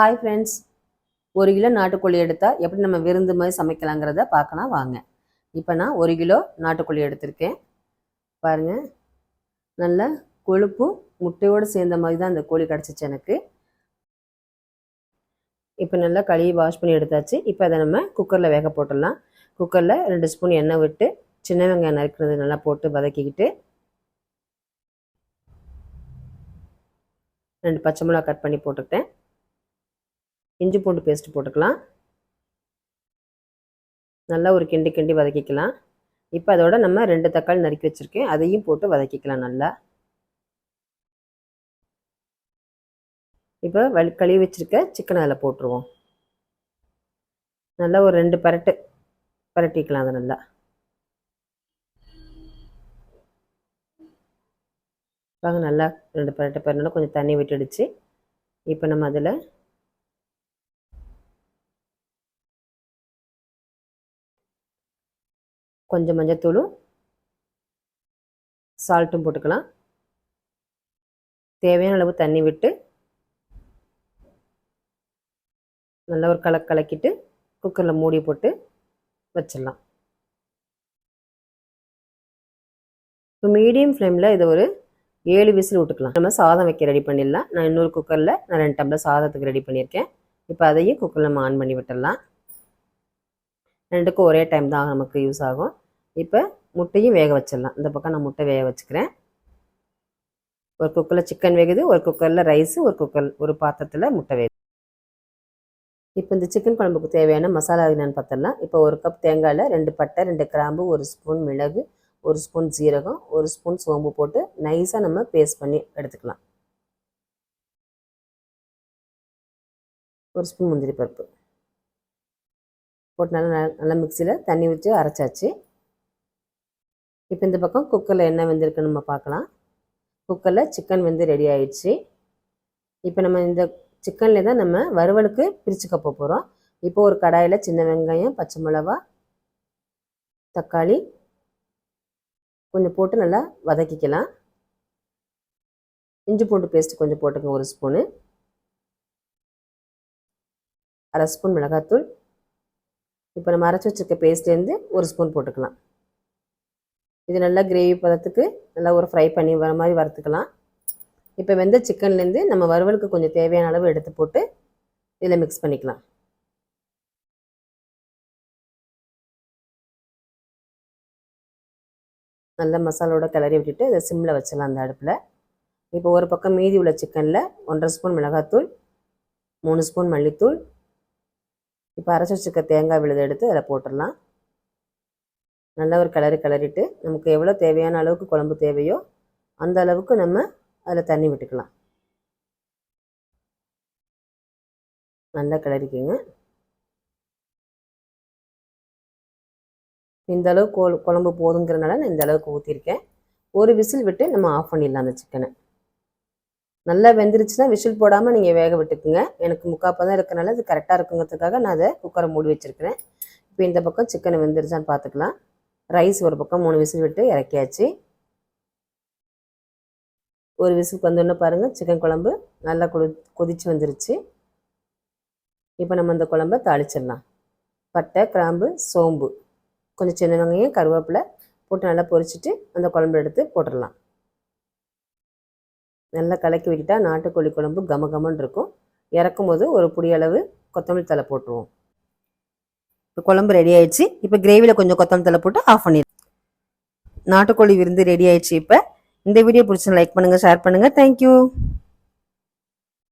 Hi friends ஒரு kilo நாட்டுக்கோழி எடுத்தால் எப்படி நம்ம விருந்து மாதிரி சமைக்கலாங்கிறத பார்க்கலாம் வாங்க. இப்போ நான் ஒரு கிலோ நாட்டுக்கோழி எடுத்திருக்கேன். பாருங்கள் நல்ல கொழுப்பு முட்டையோடு சேர்ந்த மாதிரி தான் அந்த கோழி கிடச்சிச்சு எனக்கு. இப்போ நல்லா கழுவி வாஷ் பண்ணி எடுத்தாச்சு. இப்போ அதை நம்ம குக்கரில் வேக போட்டுடலாம். குக்கரில் ரெண்டு ஸ்பூன் எண்ணெய் விட்டு சின்ன வெங்காயம் நறுக்கிறது நல்லா போட்டு வதக்கிக்கிட்டு ரெண்டு பச்சை மிளகா கட் பண்ணி போட்டுக்கிட்டேன். இஞ்சி பூண்டு பேஸ்ட் போட்டுக்கலாம். நல்லா ஒரு கிண்டி கிண்டி வதக்கிக்கலாம். இப்போ அதோட நம்ம ரெண்டு தக்காளி நறுக்கி வச்சுருக்கேன். அதையும் போட்டு வதக்கிக்கலாம் நல்லா. இப்போ வலி கழுவி வச்சுருக்க சிக்கனை அதில் போட்டுருவோம். நல்லா ஒரு ரெண்டு பரட்டு பரட்டிக்கலாம் அதை நல்லா. வாங்க நல்லா ரெண்டு பரட்டு பரட்டினா கொஞ்சம் தண்ணி விட்டுடுச்சு. இப்போ நம்ம அதில் கொஞ்சம் மஞ்சத்தூளும் சால்ட்டும் போட்டுக்கலாம். தேவையான அளவு தண்ணி விட்டு நல்லா ஒரு கலக்கு கலக்கிட்டு குக்கரில் மூடி போட்டு வச்சிடலாம். இப்போ மீடியம் ஃப்ளேமில் இதை ஒரு ஏழு விசில் விட்டுக்கலாம். நம்ம சாதம் வைக்க ரெடி பண்ணிடலாம். நான் இன்னொரு குக்கரில் நான் ரெண்டு டம்ளர் சாதத்துக்கு ரெடி பண்ணியிருக்கேன். இப்போ அதையும் குக்கரில் நம்ம ஆன் பண்ணி விட்டுடலாம். ரெண்டுக்கும் ஒரே டைம் தான் நமக்கு யூஸ் ஆகும். இப்போ முட்டையும் வேக வச்சிடலாம். இந்த பக்கம் நான் முட்டை வேக வச்சுக்கிறேன். ஒரு குக்கரில் சிக்கன் வேகுது ஒரு குக்கரில் ரைஸு ஒரு குக்கர் ஒரு பாத்திரத்தில் முட்டை வேகுது. இப்போ இந்த சிக்கன் குழம்புக்கு தேவையான மசாலா என்னென்னு பார்த்தலாம் இப்போ ஒரு கப் தேங்காயில் ரெண்டு பட்டை ரெண்டு கிராம்பு ஒரு ஸ்பூன் மிளகு ஒரு ஸ்பூன் ஜீரகம் ஒரு ஸ்பூன் சோம்பு போட்டு நைஸாக நம்ம பேஸ்ட் பண்ணி எடுத்துக்கலாம். ஒரு ஸ்பூன் முந்திரி பருப்பு. போட்டு நல்லா நல்லா மிக்சியில் தண்ணி ஊற்றி அரைச்சாச்சு. இப்போ இந்த பக்கம் குக்கரில் என்ன வெந்திருக்குன்னு நம்ம பார்க்கலாம். குக்கரில் சிக்கன் வந்து ரெடி ஆயிடுச்சு. இப்போ நம்ம இந்த சிக்கனில் தான் நம்ம வறுவலுக்கு பிரிச்சுக்க போகிறோம் இப்போ ஒரு கடாயில் சின்ன வெங்காயம் பச்சை மிளகா தக்காளி கொஞ்சம் போட்டு நல்லா வதக்கிக்கலாம். இஞ்சி பூண்டு பேஸ்ட் கொஞ்சம் போட்டுக்கோங்க ஒரு ஸ்பூனு அரை ஸ்பூன் மிளகாத்தூள். இப்போ நம்ம அரைச்சி வச்சுருக்க பேஸ்ட்லேருந்து ஒரு ஸ்பூன் போட்டுக்கலாம். இது நல்லா கிரேவி பதத்துக்கு நல்லா ஒரு ஃப்ரை பண்ணி வர மாதிரி வறுத்துக்கலாம். இப்போ வெந்த சிக்கன்லேருந்து நம்ம வறுவலுக்கு கொஞ்சம் தேவையான அளவு எடுத்து போட்டு இதில் மிக்ஸ் பண்ணிக்கலாம். நல்லா மசாலோட கிளறி விட்டுட்டு இதை சிம்மில் வச்சிடலாம் அந்த அடுப்பில். இப்போ ஒரு பக்கம் மீதி உள்ள சிக்கனில் ஒன்றரை ஸ்பூன் மிளகாத்தூள் மூணு ஸ்பூன் மல்லித்தூள் இப்போ அரைச்சி வச்சுக்க தேங்காய் விழுதை எடுத்து அதில் போட்டுடலாம். நல்லா ஒரு கிளறி கிளறிட்டு நமக்கு எவ்வளோ தேவையான அளவுக்கு குழம்பு தேவையோ அந்த அளவுக்கு நம்ம அதில் தண்ணி விட்டுக்கலாம். நல்லா கிளறிக்குங்க. இந்த அளவுக்கு குழம்பு போதுங்கிறனால நான் இந்த அளவுக்கு ஊற்றிருக்கேன் ஒரு விசில் விட்டு நம்ம ஆஃப் பண்ணிடலாம் அந்த சிக்கனை நல்லா வெந்துருச்சுன்னா விசில் போடாமல் நீங்கள் வேக விட்டுக்குங்க. எனக்கு முக்காப்பா தான் இருக்கிறனால அது கரெக்டாக இருக்குங்கிறதுக்காக நான் அதை குக்கரை மூடி வச்சுருக்கிறேன். இப்போ இந்த பக்கம் சிக்கனை வெந்துருச்சான்னு பார்த்துக்கலாம் ரைஸ் ஒரு பக்கம் மூணு விசில் விட்டு இறக்கியாச்சு. ஒரு விசிலுக்கு வந்தோடனே பாருங்கள் சிக்கன் குழம்பு நல்லா கொதி கொதிச்சு வந்துருச்சு. இப்போ நம்ம அந்த குழம்ப தாளிச்சிடலாம். பட்டை கிராம்பு சோம்பு கொஞ்சம் சின்ன வெங்காயம் கருவேப்பிலை போட்டு நல்லா பொரிச்சிட்டு அந்த குழம்பு எடுத்து போட்டுடலாம். நல்லா கலக்கி விட்டுட்டா நாட்டுக்கோழி குழம்பு கம கமன்னு இருக்கும். இறக்கும் போது ஒரு புடி அளவு கொத்தமல்லி தலை போட்டுருவோம். குழம்பு ரெடி ஆயிடுச்சு. இப்போ கிரேவியில் கொஞ்சம் கொத்தமல்லி தலை போட்டு ஆஃப் பண்ணிடுறேன் நாட்டுக்கோழி விருந்து ரெடி ஆயிடுச்சு இப்போ. இந்த வீடியோ பிடிச்சி லைக் பண்ணுங்கள் ஷேர் பண்ணுங்கள் தேங்க்யூ